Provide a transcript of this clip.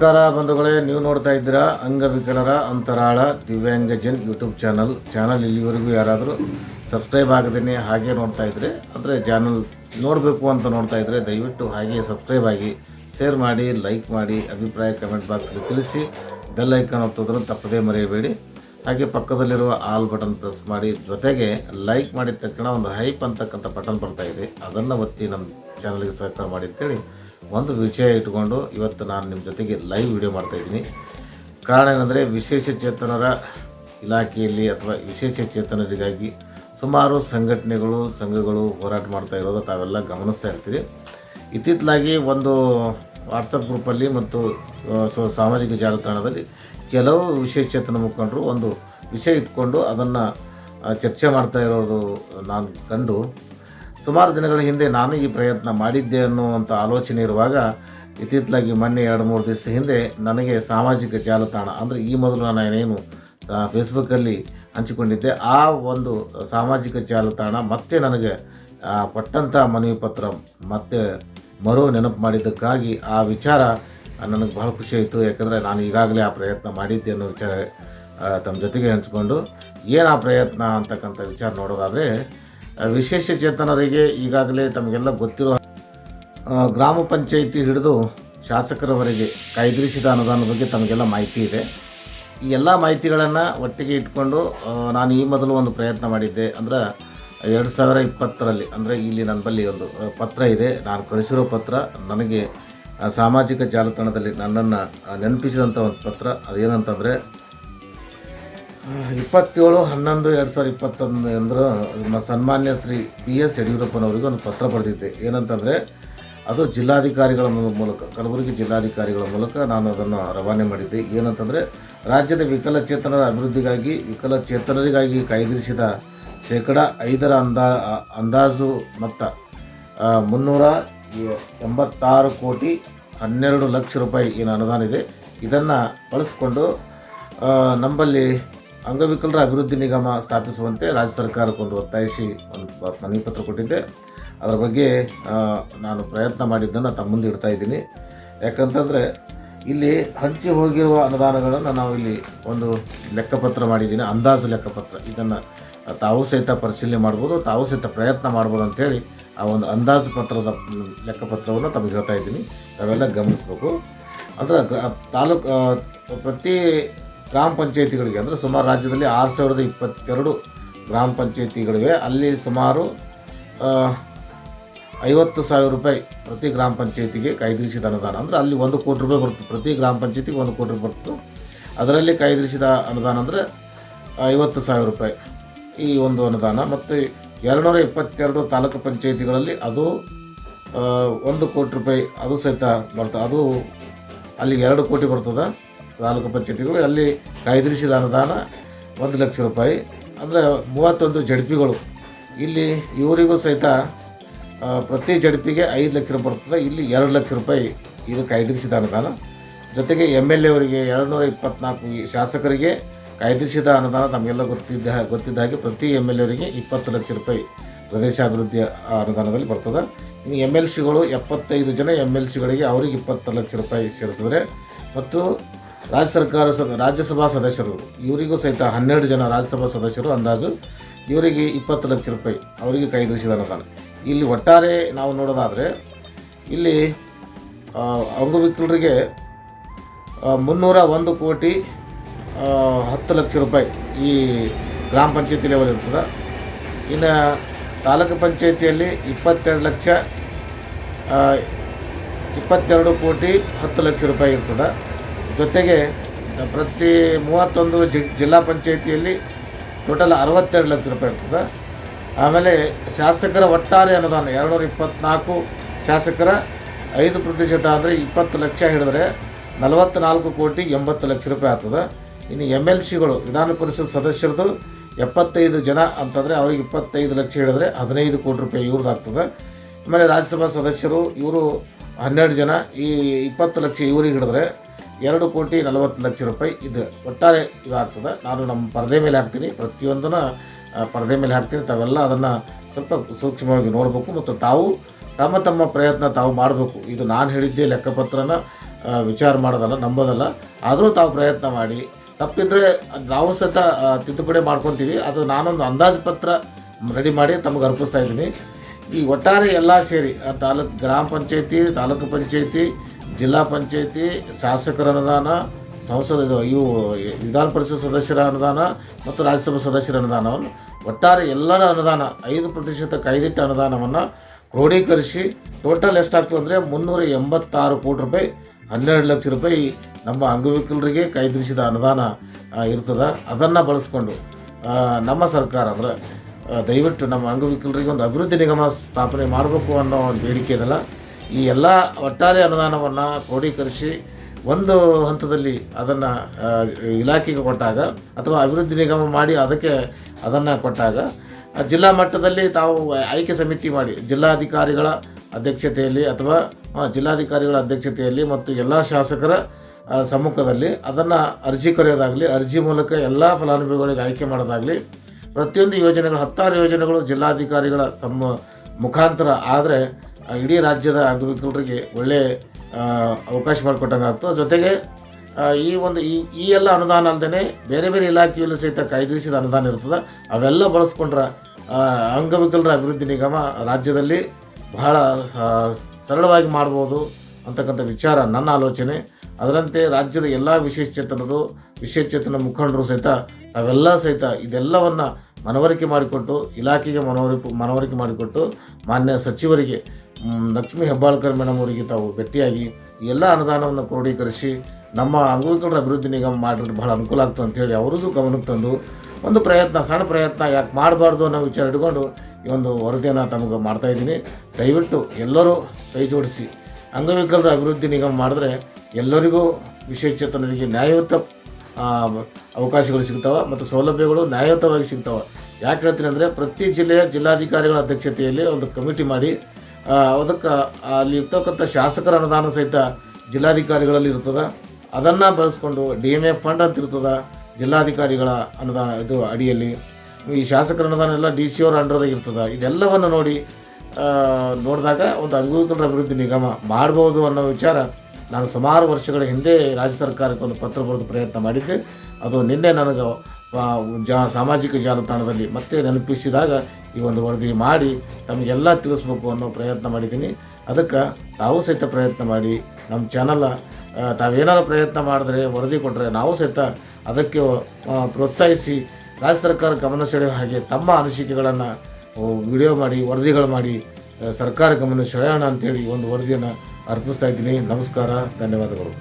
ನಮಸ್ಕಾರ ಬಂಧುಗಳೇ, ನೀವು ನೋಡ್ತಾ ಇದ್ದೀರಾ ಅಂಗವಿಕಲರ ಅಂತರಾಳ ದಿವ್ಯಾಂಗ ಜನ್ ಯೂಟ್ಯೂಬ್ ಚಾನಲ್. ಚಾನಲ್ ಇಲ್ಲಿವರೆಗೂ ಯಾರಾದರೂ ಸಬ್ಸ್ಕ್ರೈಬ್ ಆಗದೇನೆ ಹಾಗೆ ನೋಡ್ತಾ ಇದ್ದರೆ ಅಂದರೆ ಚಾನಲ್ ನೋಡಬೇಕು ಅಂತ ನೋಡ್ತಾ ಇದ್ದರೆ ದಯವಿಟ್ಟು ಹಾಗೆ ಸಬ್ಸ್ಕ್ರೈಬ್ ಆಗಿ ಶೇರ್ ಮಾಡಿ, ಲೈಕ್ ಮಾಡಿ, ಅಭಿಪ್ರಾಯ ಕಮೆಂಟ್ ಬಾಕ್ಸಲ್ಲಿ ತಿಳಿಸಿ, ಬೆಲ್ ಐಕಾನ್ ಒತ್ತೋದ್ರೂ ತಪ್ಪದೇ ಮರೆಯಬೇಡಿ. ಹಾಗೆ ಪಕ್ಕದಲ್ಲಿರುವ ಆಲ್ ಬಟನ್ ಪ್ರೆಸ್ ಮಾಡಿ, ಜೊತೆಗೆ ಲೈಕ್ ಮಾಡಿದ ತಕ್ಷಣ ಒಂದು ಹೈಪ್ ಅಂತಕ್ಕಂಥ ಬಟನ್ ಬರ್ತಾ ಇದೆ. ಅದನ್ನು ಒತ್ತಿ ನಮ್ಮ ಚಾನಲ್ಗೆ ಸಹಕಾರ ಮಾಡಿ ಅಂತೇಳಿ ಒಂದು ವಿಷಯ ಇಟ್ಕೊಂಡು ಇವತ್ತು ನಾನು ನಿಮ್ಮ ಜೊತೆಗೆ ಲೈವ್ ವಿಡಿಯೋ ಮಾಡ್ತಾಯಿದ್ದೀನಿ ಕಾರಣ ಏನಂದರೆ ವಿಶೇಷ ಚೇತನರ ಇಲಾಖೆಯಲ್ಲಿ ಅಥವಾ ವಿಶೇಷ ಚೇತನರಿಗಾಗಿ ಸುಮಾರು ಸಂಘಟನೆಗಳು, ಸಂಘಗಳು ಹೋರಾಟ ಮಾಡ್ತಾ ಇರೋದು ತಾವೆಲ್ಲ ಗಮನಿಸ್ತಾ ಇರ್ತೀರಿ. ಇತ್ತಿತ್ತಲಾಗಿ ಒಂದು ವಾಟ್ಸಪ್ ಗ್ರೂಪಲ್ಲಿ ಮತ್ತು ಸಾಮಾಜಿಕ ಜಾಲತಾಣದಲ್ಲಿ ಕೆಲವು ವಿಶೇಷಚೇತನ ಮುಖಂಡರು ಒಂದು ವಿಷಯ ಇಟ್ಕೊಂಡು ಅದನ್ನು ಚರ್ಚೆ ಮಾಡ್ತಾ ಇರೋದು ನಾನು ಕಂಡು ಸುಮಾರು ದಿನಗಳ ಹಿಂದೆ ನಾನು ಈ ಪ್ರಯತ್ನ ಮಾಡಿದ್ದೆ ಅನ್ನುವಂಥ ಆಲೋಚನೆ ಇರುವಾಗ ಇತ್ತಿತ್ತಲಾಗಿ ಮೊನ್ನೆ ಎರಡು ಮೂರು ದಿವಸ ಹಿಂದೆ ನನಗೆ ಸಾಮಾಜಿಕ ಜಾಲತಾಣ ಅಂದರೆ ಈ ಮೊದಲು ನಾನು ಏನೇನು ಆ, ಫೇಸ್ಬುಕ್ಕಲ್ಲಿ ಹಂಚಿಕೊಂಡಿದ್ದೆ ಆ ಒಂದು ಸಾಮಾಜಿಕ ಜಾಲತಾಣ ಮತ್ತೆ ನನಗೆ ಪಟ್ಟಂಥ ಮನವಿ ಪತ್ರ ಮತ್ತೆ ಮರು ನೆನಪು ಮಾಡಿದ್ದಕ್ಕಾಗಿ ಆ ವಿಚಾರ ನನಗೆ ಬಹಳ ಖುಷಿ ಆಯಿತು. ಯಾಕಂದರೆ ನಾನು ಈಗಾಗಲೇ ಆ ಪ್ರಯತ್ನ ಮಾಡಿದ್ದೆ ಅನ್ನೋ ವಿಚಾರ ತಮ್ಮ ಜೊತೆಗೆ ಹಂಚಿಕೊಂಡು. ಏನು ಆ ಪ್ರಯತ್ನ ಅಂತಕ್ಕಂಥ ವಿಚಾರ ನೋಡೋದಾದರೆ ವಿಶೇಷ ಚೇತನರಿಗೆ ಈಗಾಗಲೇ ತಮಗೆಲ್ಲ ಗೊತ್ತಿರೋ ಆ, ಗ್ರಾಮ ಪಂಚಾಯಿತಿ ಹಿಡಿದು ಶಾಸಕರವರೆಗೆ ಕಾಯ್ದಿರಿಸಿದ ಅನುದಾನದ ಬಗ್ಗೆ ತಮಗೆಲ್ಲ ಮಾಹಿತಿ ಇದೆ. ಈ ಎಲ್ಲ ಮಾಹಿತಿಗಳನ್ನು ಒಟ್ಟಿಗೆ ಇಟ್ಕೊಂಡು ನಾನು ಈ ಮೊದಲು ಒಂದು ಪ್ರಯತ್ನ ಮಾಡಿದ್ದೆ. ಅಂದ್ರೆ ಎರಡು ಸಾವಿರ ಇಪ್ಪತ್ತರಲ್ಲಿ ಅಂದರೆ ಇಲ್ಲಿ ನನ್ನ ಬಳಿ ಒಂದು ಪತ್ರ ಇದೆ. ನಾನು ಕಳಿಸಿರೋ ಪತ್ರ ನನಗೆ ಸಾಮಾಜಿಕ ಜಾಲತಾಣದಲ್ಲಿ ನನ್ನನ್ನು ನೆನಪಿಸಿದಂಥ ಒಂದು ಪತ್ರ. ಅದೇನಂತಂದರೆ ಇಪ್ಪತ್ತೇಳು, ಹನ್ನೊಂದು, ಎರಡು ಸಾವಿರದ ಇಪ್ಪತ್ತೊಂದು ಅಂದ್ರೆ ನಮ್ಮ ಸನ್ಮಾನ್ಯ ಶ್ರೀ ಪಿ ಎಸ್ ಯಡಿಯೂರಪ್ಪನವರಿಗೆ ಒಂದು ಪತ್ರ ಬರೆದಿದ್ದೆ. ಏನಂತಂದರೆ, ಅದು ಜಿಲ್ಲಾಧಿಕಾರಿಗಳ ಮೂಲಕ, ಕಲಬುರಗಿ ಜಿಲ್ಲಾಧಿಕಾರಿಗಳ ಮೂಲಕ ನಾನು ಅದನ್ನು ರವಾನೆ ಮಾಡಿದ್ದೆ. ಏನಂತಂದರೆ, ರಾಜ್ಯದ ವಿಕಲಚೇತನರ ಅಭಿವೃದ್ಧಿಗಾಗಿ, ವಿಕಲಚೇತನರಿಗಾಗಿ ಕಾಯ್ದಿರಿಸಿದ ಶೇಕಡ ಐದರ ಅಂದಾ, ಅಂದಾಜು ಮೊತ್ತ ಮುನ್ನೂರ ಎಂಬತ್ತಾರು ಕೋಟಿ ಹನ್ನೆರಡು ಲಕ್ಷ ರೂಪಾಯಿ ಏನು ಅನುದಾನ ಇದೆ. ಇದನ್ನು ಬಳಸಿಕೊಂಡು ನಂಬಲ್ಲಿ ಅಂಗವಿಕಲರ ಅಭಿವೃದ್ಧಿ ನಿಗಮ ಸ್ಥಾಪಿಸುವಂತೆ ರಾಜ್ಯ ಸರ್ಕಾರಕ್ಕೊಂದು ಒತ್ತಾಯಿಸಿ ಒಂದು ಮನವಿ ಪತ್ರ ಕೊಟ್ಟಿದ್ದೆ. ಅದರ ಬಗ್ಗೆ ನಾನು ಪ್ರಯತ್ನ ಮಾಡಿದ್ದನ್ನು ತಮ್ಮ ಮುಂದೆ ಇಡ್ತಾ ಇದ್ದೀನಿ. ಯಾಕಂತಂದರೆ, ಇಲ್ಲಿ ಹಂಚಿ ಹೋಗಿರುವ ಅನುದಾನಗಳನ್ನು ನಾವು ಇಲ್ಲಿ ಒಂದು ಲೆಕ್ಕಪತ್ರ ಮಾಡಿದ್ದೀನಿ, ಅಂದಾಜು ಲೆಕ್ಕಪತ್ರ. ಇದನ್ನು ತಾವು ಸಹಿತ ಪರಿಶೀಲನೆ ಮಾಡ್ಬೋದು, ತಾವು ಸಹಿತ ಪ್ರಯತ್ನ ಮಾಡ್ಬೋದು ಅಂತೇಳಿ ಆ ಒಂದು ಅಂದಾಜು ಪತ್ರದ ಲೆಕ್ಕಪತ್ರವನ್ನು ತಮಗೆ ಹೇಳ್ತಾ ಇದ್ದೀನಿ. ತಾವೆಲ್ಲ ಗಮನಿಸ್ಬೇಕು. ಅಂದರೆ ತಾಲೂಕು ಪ್ರತಿ ಗ್ರಾಮ ಪಂಚಾಯಿತಿಗಳಿಗೆ ಅಂದರೆ ಸುಮಾರು ರಾಜ್ಯದಲ್ಲಿ ಆರು ಸಾವಿರದ ಇಪ್ಪತ್ತೆರಡು ಗ್ರಾಮ ಪಂಚಾಯಿತಿಗಳಿವೆ. ಅಲ್ಲಿ ಸುಮಾರು ಐವತ್ತು ಸಾವಿರ ರೂಪಾಯಿ ಪ್ರತಿ ಗ್ರಾಮ ಪಂಚಾಯಿತಿಗೆ ಕಾಯ್ದಿರಿಸಿದ ಅನುದಾನ. ಅಂದರೆ ಅಲ್ಲಿ ಒಂದು ಕೋಟಿ ರೂಪಾಯಿ ಬರ್ತದೆ ಪ್ರತಿ ಗ್ರಾಮ ಪಂಚಾಯಿತಿಗೆ ಒಂದು ಕೋಟಿ ರೂಪಾಯಿ ಬರ್ತದೆ ಅದರಲ್ಲಿ ಕಾಯ್ದಿರಿಸಿದ ಅನುದಾನ ಅಂದರೆ ಐವತ್ತು ಸಾವಿರ ರೂಪಾಯಿ ಈ ಒಂದು ಅನುದಾನ. ಮತ್ತು ಎರಡುನೂರ ಇಪ್ಪತ್ತೆರಡು ತಾಲೂಕು ಪಂಚಾಯಿತಿಗಳಲ್ಲಿ ಅದು ಒಂದು ಕೋಟಿ ರೂಪಾಯಿ ಅದು ಸಹಿತ ಬರ್ತದೆ ಅದು ಅಲ್ಲಿ ಎರಡು ಕೋಟಿ ಬರ್ತದೆ. ತಾಲೂಕು ಪಂಚಾಯತಿಗಳು ಅಲ್ಲಿ ಕಾಯ್ದಿರಿಸಿದ ಅನುದಾನ ಒಂದು ಲಕ್ಷ ರೂಪಾಯಿ. ಅಂದರೆ ಮೂವತ್ತೊಂದು ಜಡ್ಪಿಗಳು. ಇಲ್ಲಿ ಇವರಿಗೂ ಸಹಿತ ಪ್ರತಿ ಜಡ್ಪಿಗೆ ಐದು ಲಕ್ಷ ರೂಪಾಯಿ ಬರ್ತದೆ. ಇಲ್ಲಿ ಎರಡು ಲಕ್ಷ ರೂಪಾಯಿ ಇದು ಕಾಯ್ದಿರಿಸಿದ ಅನುದಾನ ಜೊತೆಗೆ ಎಂ ಎಲ್ ಎವರಿಗೆ ಎರಡುನೂರ ಇಪ್ಪತ್ನಾಲ್ಕು ಶಾಸಕರಿಗೆ ಕಾಯ್ದಿರಿಸಿದ ಅನುದಾನ ತಮಗೆಲ್ಲ ಗೊತ್ತಿದ್ದ ಗೊತ್ತಿದ್ದ ಹಾಗೆ ಪ್ರತಿ ಎಂ ಎಲ್ ಎವರಿಗೆ ಇಪ್ಪತ್ತು ಲಕ್ಷ ರೂಪಾಯಿ ಪ್ರದೇಶಾಭಿವೃದ್ಧಿ ಅನುದಾನದಲ್ಲಿ ಬರ್ತದೆ. ಇನ್ನು ಎಂ ಎಲ್ ಸಿಗಳು ಎಪ್ಪತ್ತೈದು ಜನ ಎಂ ಎಲ್ ಸಿಗಳಿಗೆ ಅವರಿಗೆ ಇಪ್ಪತ್ತು ಲಕ್ಷ ರೂಪಾಯಿ ಸೇರಿಸಿದ್ರೆ. ಮತ್ತು ರಾಜ್ಯ ಸರ್ಕಾರ ಸದ ರಾಜ್ಯಸಭಾ ಸದಸ್ಯರು, ಇವರಿಗೂ ಸಹಿತ ಹನ್ನೆರಡು ಜನ ರಾಜ್ಯಸಭಾ ಸದಸ್ಯರು ಅಂದಾಜು ಇವರಿಗೆ ಇಪ್ಪತ್ತು ಲಕ್ಷ ರೂಪಾಯಿ ಅವರಿಗೆ ಕಾಯ್ದಿರಿಸಿದ ಅನುದಾನ ಇಲ್ಲಿ ಒಟ್ಟಾರೆ ನಾವು ನೋಡೋದಾದರೆ, ಇಲ್ಲಿ ಅಂಗವಿಕಲರಿಗೆ ಮುನ್ನೂರ ಒಂದು ಕೋಟಿ ಹತ್ತು ಲಕ್ಷ ರೂಪಾಯಿ ಈ ಗ್ರಾಮ ಪಂಚಾಯತಿ ಲೆವೆಲ್ ಇರ್ತದೆ. ಇನ್ನು ತಾಲೂಕು ಪಂಚಾಯತಿಯಲ್ಲಿ ಇಪ್ಪತ್ತೆರಡು ಲಕ್ಷ ಇಪ್ಪತ್ತೆರಡು ಕೋಟಿ ಹತ್ತು ಲಕ್ಷ ರೂಪಾಯಿ ಇರ್ತದೆ. ಜೊತೆಗೆ ಪ್ರತಿ ಮೂವತ್ತೊಂದು ಜಿ, ಜಿಲ್ಲಾ ಪಂಚಾಯಿತಿಯಲ್ಲಿ ಟೋಟಲ್ ಅರವತ್ತೆರಡು ಲಕ್ಷ ರೂಪಾಯಿ ಇರ್ತದೆ. ಆಮೇಲೆ ಶಾಸಕರ ಒಟ್ಟಾರೆ ಅನುದಾನ, ಎರಡುನೂರ ಇಪ್ಪತ್ತ್ನಾಲ್ಕು ಶಾಸಕರ ಐದು ಪ್ರತಿಶತ ಅಂದರೆ ಇಪ್ಪತ್ತು ಲಕ್ಷ ಹಿಡಿದ್ರೆ ನಲವತ್ತ್ನಾಲ್ಕು ಕೋಟಿ ಎಂಬತ್ತು ಲಕ್ಷ ರೂಪಾಯಿ ಆಗ್ತದೆ. ಇನ್ನು ಎಂ ಎಲ್ ಸಿಗಳು, ವಿಧಾನ ಪರಿಷತ್ ಸದಸ್ಯರದು ಎಪ್ಪತ್ತೈದು ಜನ ಅಂತಂದರೆ ಅವ್ರಿಗೆ ಇಪ್ಪತ್ತೈದು ಲಕ್ಷ ಹಿಡಿದ್ರೆ ಹದಿನೈದು ಕೋಟಿ ರೂಪಾಯಿ ಇವ್ರದ್ದು ಆಗ್ತದೆ. ಆಮೇಲೆ ರಾಜ್ಯಸಭಾ ಸದಸ್ಯರು ಇವರು ಹನ್ನೆರಡು ಜನ, ಈ ಇಪ್ಪತ್ತು ಲಕ್ಷ ಇವರಿಗೆ ಹಿಡಿದ್ರೆ ಎರಡು ಕೋಟಿ ನಲವತ್ತು ಲಕ್ಷ ರೂಪಾಯಿ ಇದು. ಒಟ್ಟಾರೆ ಇದಾಗ್ತದೆ. ನಾನು ನಮ್ಮ ಪರದೆ ಮೇಲೆ ಹಾಕ್ತೀನಿ. ಪ್ರತಿಯೊಂದನ್ನು ಪರದೆ ಮೇಲೆ ಹಾಕ್ತೀನಿ. ತಾವೆಲ್ಲ ಅದನ್ನು ಸ್ವಲ್ಪ ಸೂಕ್ಷ್ಮವಾಗಿ ನೋಡಬೇಕು ಮತ್ತು ತಾವು ತಮ್ಮ ತಮ್ಮ ಪ್ರಯತ್ನ ತಾವು ಮಾಡಬೇಕು. ಇದು ನಾನು ಹೇಳಿದ್ದೆ ಲೆಕ್ಕಪತ್ರನ ವಿಚಾರ ಮಾಡೋದಲ್ಲ, ನಂಬೋದಲ್ಲ. ಆದರೂ ತಾವು ಪ್ರಯತ್ನ ಮಾಡಿ. ತಪ್ಪಿದ್ರೆ ನಾವು ಸಹಿತ ತಿದ್ದುಪಡಿ ಮಾಡ್ಕೊತೀವಿ. ಅದು ನಾನೊಂದು ಅಂದಾಜು ಪತ್ರ ರೆಡಿ ಮಾಡಿ ತಮಗೆ ಅರ್ಪಿಸ್ತಾ ಇದ್ದೀನಿ. ಈ ಒಟ್ಟಾರೆ ಎಲ್ಲ ಸೇರಿ ತಾಲೂಕು ಗ್ರಾಮ ಪಂಚಾಯತಿ, ತಾಲೂಕು ಪಂಚಾಯತಿ ಜಿಲ್ಲಾ ಪಂಚಾಯತಿ ಶಾಸಕರ ಅನುದಾನ, ಸಂಸದ ಇವು ವಿಧಾನ ಪರಿಷತ್ ಸದಸ್ಯರ ಅನುದಾನ ಮತ್ತು ರಾಜ್ಯಸಭಾ ಸದಸ್ಯರ ಅನುದಾನವನ್ನು ಒಟ್ಟಾರೆ ಎಲ್ಲರ ಅನುದಾನ, ಐದು ಪ್ರತಿಶತ ಕೈದಿಟ್ಟ ಅನುದಾನವನ್ನು ಕ್ರೋಢೀಕರಿಸಿ ಟೋಟಲ್ ಎಷ್ಟಾಗ್ತದೆ ಅಂದರೆ ಮುನ್ನೂರ ಎಂಬತ್ತಾರು ಕೋಟಿ ರೂಪಾಯಿ, ಹನ್ನೆರಡು ಲಕ್ಷ ರೂಪಾಯಿ ನಮ್ಮ ಅಂಗವಿಕಲರಿಗೆ ಕೈದಿರಿಸಿದ ಅನುದಾನ ಇರ್ತದೆ. ಅದನ್ನು ಬಳಸ್ಕೊಂಡು ನಮ್ಮ ಸರ್ಕಾರ ಅಂದರೆ ದಯವಿಟ್ಟು ನಮ್ಮ ಅಂಗವಿಕಲರಿಗೆ ಒಂದು ಅಭಿವೃದ್ಧಿ ನಿಗಮ ಸ್ಥಾಪನೆ ಮಾಡಬೇಕು ಅನ್ನೋ ಒಂದು ಬೇಡಿಕೆ ಇದಲ್ಲ. ಈ ಎಲ್ಲ ಒಟ್ಟಾರೆ ಅನುದಾನವನ್ನು ಕ್ರೋಢೀಕರಿಸಿ ಒಂದು ಹಂತದಲ್ಲಿ ಅದನ್ನು ಇಲಾಖೆಗೆ ಕೊಟ್ಟಾಗ ಅಥವಾ ಅಭಿವೃದ್ಧಿ ನಿಗಮ ಮಾಡಿ ಅದಕ್ಕೆ ಅದನ್ನು ಕೊಟ್ಟಾಗ ಜಿಲ್ಲಾ ಮಟ್ಟದಲ್ಲಿ ತಾವು ಆಯ್ಕೆ ಸಮಿತಿ ಮಾಡಿ, ಜಿಲ್ಲಾಧಿಕಾರಿಗಳ ಅಧ್ಯಕ್ಷತೆಯಲ್ಲಿ ಅಥವಾ ಜಿಲ್ಲಾಧಿಕಾರಿಗಳ ಅಧ್ಯಕ್ಷತೆಯಲ್ಲಿ ಮತ್ತು ಎಲ್ಲ ಶಾಸಕರ ಸಮ್ಮುಖದಲ್ಲಿ ಅದನ್ನು ಅರ್ಜಿ ಕರೆಯೋದಾಗಲಿ, ಅರ್ಜಿ ಮೂಲಕ ಎಲ್ಲ ಫಲಾನುಭವಿಗಳಿಗೆ ಆಯ್ಕೆ ಮಾಡೋದಾಗಲಿ, ಪ್ರತಿಯೊಂದು ಯೋಜನೆಗಳು, ಹತ್ತಾರು ಯೋಜನೆಗಳು ಜಿಲ್ಲಾಧಿಕಾರಿಗಳ ತಮ್ಮ ಮುಖಾಂತರ. ಆದರೆ ಇಡೀ ರಾಜ್ಯದ ಅಂಗವಿಕಲರಿಗೆ ಒಳ್ಳೆಯ ಅವಕಾಶ ಮಾಡಿಕೊಟ್ಟಂಗೆ ಆಗ್ತದೆ ಜೊತೆಗೆ ಈ ಒಂದು, ಈ ಈ ಎಲ್ಲ ಅನುದಾನ ಅಂತಲೇ ಬೇರೆ ಬೇರೆ ಇಲಾಖೆಯಲ್ಲೂ ಸಹಿತ ಕಾಯ್ದಿರಿಸಿದ ಅನುದಾನ ಇರ್ತದೆ. ಅವೆಲ್ಲ ಬಳಸ್ಕೊಂಡ್ರೆ ಅಂಗವಿಕಲರ ಅಭಿವೃದ್ಧಿ ನಿಗಮ ರಾಜ್ಯದಲ್ಲಿ ಬಹಳ ಸರಳವಾಗಿ ಮಾಡ್ಬೋದು ಅಂತಕ್ಕಂಥ ವಿಚಾರ ನನ್ನ ಆಲೋಚನೆ. ಅದರಂತೆ ರಾಜ್ಯದ ಎಲ್ಲ ವಿಶೇಷಚೇತನರು ವಿಶೇಷಚೇತನ ಮುಖಂಡರು ಸಹಿತ ಅವೆಲ್ಲ ಸಹಿತ ಇದೆಲ್ಲವನ್ನು ಮನವರಿಕೆ ಮಾಡಿಕೊಟ್ಟು, ಇಲಾಖೆಗೆ ಮನವರಿಕೆ ಮನವರಿಕೆ ಮಾಡಿಕೊಟ್ಟು ಮಾನ್ಯ ಸಚಿವರಿಗೆ ಲಕ್ಷ್ಮೀ ಹೆಬ್ಬಾಳ್ಕರ್ ಮೇಡಮ್ ಅವರಿಗೆ ತಾವು ಭೇಟಿಯಾಗಿ ಎಲ್ಲ ಅನುದಾನವನ್ನು ಕ್ರೋಢೀಕರಿಸಿ ನಮ್ಮ ಅಂಗವಿಕಲರ ಅಭಿವೃದ್ಧಿ ನಿಗಮ ಮಾಡಿದ್ರೆ ಬಹಳ ಅನುಕೂಲ ಆಗ್ತದೆ ಅಂತೇಳಿ ಅವರದು ಗಮನಕ್ಕೆ ತಂದು ಒಂದು ಪ್ರಯತ್ನ, ಸಣ್ಣ ಪ್ರಯತ್ನ ಯಾಕೆ ಮಾಡಬಾರ್ದು ಅನ್ನೋ ವಿಚಾರ ಇಟ್ಕೊಂಡು ಈ ಒಂದು ವರದಿಯನ್ನು ತಮಗೆ ಮಾಡ್ತಾಯಿದ್ದೀನಿ ದಯವಿಟ್ಟು ಎಲ್ಲರೂ ಕೈ ಜೋಡಿಸಿ. ಅಂಗವಿಕಲರ ಅಭಿವೃದ್ಧಿ ನಿಗಮ ಮಾಡಿದ್ರೆ ಎಲ್ಲರಿಗೂ ವಿಶೇಷಚೇತನರಿಗೆ ನ್ಯಾಯಯುತ ಅವಕಾಶಗಳು ಸಿಗ್ತಾವೆ ಮತ್ತು ಸೌಲಭ್ಯಗಳು ನ್ಯಾಯಯುತವಾಗಿ ಸಿಗ್ತವೆ. ಯಾಕೆ ಹೇಳ್ತೀನಿ ಅಂದರೆ ಪ್ರತಿ ಜಿಲ್ಲೆಯ ಜಿಲ್ಲಾಧಿಕಾರಿಗಳ ಅಧ್ಯಕ್ಷತೆಯಲ್ಲಿ ಒಂದು ಕಮಿಟಿ ಮಾಡಿ ಅದಕ್ಕೆ ಅಲ್ಲಿ ಇರ್ತಕ್ಕಂಥ ಶಾಸಕರ ಅನುದಾನ ಸಹಿತ ಜಿಲ್ಲಾಧಿಕಾರಿಗಳಲ್ಲಿ ಇರ್ತದೆ. ಅದನ್ನು ಬಳಸ್ಕೊಂಡು ಡಿ ಎಂ ಎ ಫಂಡ್ ಅಂತ ಇರ್ತದೆ ಜಿಲ್ಲಾಧಿಕಾರಿಗಳ ಅನುದಾನ, ಇದು ಅಡಿಯಲ್ಲಿ. ಈ ಶಾಸಕರ ಅನುದಾನ ಎಲ್ಲ ಡಿ ಸಿ ಅವ್ರ ಅಂಡರ್ದಾಗ ಇರ್ತದೆ. ಇದೆಲ್ಲವನ್ನು ನೋಡಿ ನೋಡಿದಾಗ ಒಂದು ಅಂಗವಿಕಲರ ಅಭಿವೃದ್ಧಿ ನಿಗಮ ಮಾಡ್ಬೋದು ಅನ್ನೋ ವಿಚಾರ ನಾನು ಸುಮಾರು ವರ್ಷಗಳ ಹಿಂದೆ ರಾಜ್ಯ ಸರ್ಕಾರಕ್ಕೆ ಒಂದು ಪತ್ರ ಬರೆದು ಪ್ರಯತ್ನ ಮಾಡಿದ್ದೆ. ಅದು ನಿನ್ನೆ ನನಗೆ ಜಾ, ಸಾಮಾಜಿಕ ಜಾಲತಾಣದಲ್ಲಿ ಮತ್ತೆ ನೆನಪಿಸಿದಾಗ ಈ ಒಂದು ವರದಿ ಮಾಡಿ ತಮಗೆಲ್ಲ ತಿಳಿಸ್ಬೇಕು ಅನ್ನೋ ಪ್ರಯತ್ನ ಮಾಡಿದ್ದೀನಿ. ಅದಕ್ಕೆ ತಾವು ಸಹಿತ ಪ್ರಯತ್ನ ಮಾಡಿ ನಮ್ಮ ಚಾನಲ್ ತಾವೇನಾದ್ರು ಪ್ರಯತ್ನ ಮಾಡಿದ್ರೆ ವರದಿ ಕೊಟ್ಟರೆ ನಾವು ಸಹಿತ ಅದಕ್ಕೆ ಪ್ರೋತ್ಸಾಹಿಸಿ, ರಾಜ್ಯ ಸರ್ಕಾರ ಗಮನ ಸೆಳೆಯುವ ಹಾಗೆ ತಮ್ಮ ಅನಿಸಿಕೆಗಳನ್ನು ವಿಡಿಯೋ ಮಾಡಿ, ವರದಿಗಳು ಮಾಡಿ ಸರ್ಕಾರ ಗಮನ ಸೆಳೆಯೋಣ ಅಂತೇಳಿ ಒಂದು ವರದಿಯನ್ನು ಅರ್ಪಿಸ್ತಾ ಇದ್ದೀನಿ. ನಮಸ್ಕಾರ, ಧನ್ಯವಾದಗಳು.